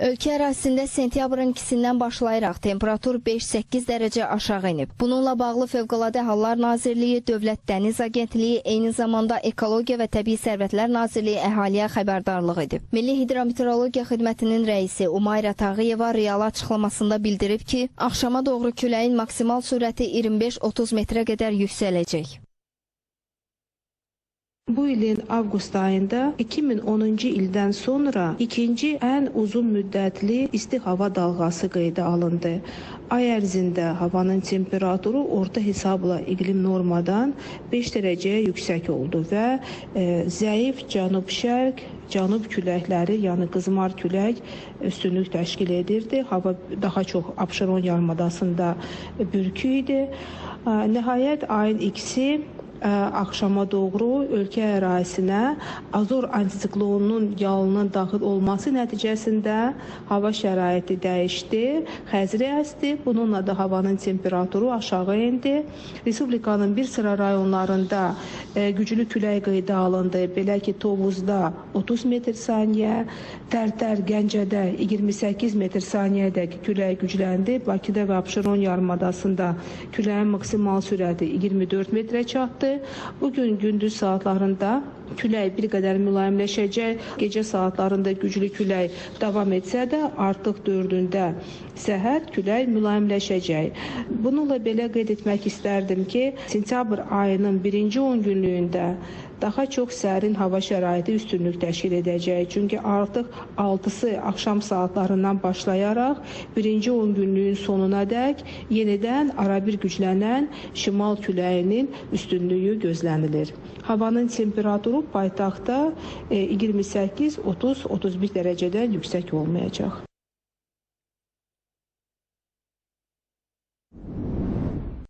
Ölkə ərazisində sentyabrın 2-dən başlayaraq temperatur 5-8 dərəcə aşağı enib. Bununla bağlı Fövqəladə Hallar Nazirliyi, Dövlət Dəniz Agentliyi, eyni zamanda Ekologiya və Təbii Sərvətlər Nazirliyi əhaliyə xəbərdarlıq edib. Milli Hidrometeorologiya Xidmətinin rəisi Umayra Tağıyeva real açıqlamasında bildirib ki, axşama doğru küləyin maksimal sürəti 25-30 metrə qədər yüksələcək. Bu ilin avqust ayında 2010-cu ildən sonra ikinci ən uzun müddətli isti hava dalğası qeydə alındı. Ay ərzində havanın temperaturu orta hesabla iqlim normadan 5 dərəcəyə yüksək oldu və e, zəif cənub-şərq cənub küləkləri, yəni qızmar külək üstünlük təşkil edirdi. Hava daha çox Abşeron yarımadasında bürkü idi. E, Nəhayət ayın ikisi axşama doğru ölkə ərazisinə Azor antisiklonunun yalının daxil olması nəticəsində hava şəraiti dəyişdi, xəzri əsdi. Bununla da havanın temperaturu aşağı endi. Respublikanın bir sıra rayonlarında ə, güclü külək qeydə alındı. Belə ki, Tovuzda 30 metr saniyə, Tərtər, Gəncədə 28 metr saniyədək külək gücləndi. Bakıda və Abşeron yarımadasında küləyin maksimal sürəti 24 metrə çatdı. Bu gün gündüz saatlarında külək bir qədər mülayimləşəcək. Gecə saatlarında güclü külək davam etsə də artıq 4-ündə səhər külək mülayimləşəcək. Bununla belə qeyd etmək istərdim ki, sentyabr ayının birinci 10 günlüyündə daha çox sərin hava şəraiti üstünlük təşkil edəcək. Çünki artıq 6-sı axşam saatlarından başlayaraq birinci 10 günlüyün sonuna dək yenidən arabir güclənən şimal küləyinin üstünlüyü gözlənilir. Havanın temperaturu paytaxtda 28, 30, 31 dərəcədən yüksək olmayacaq.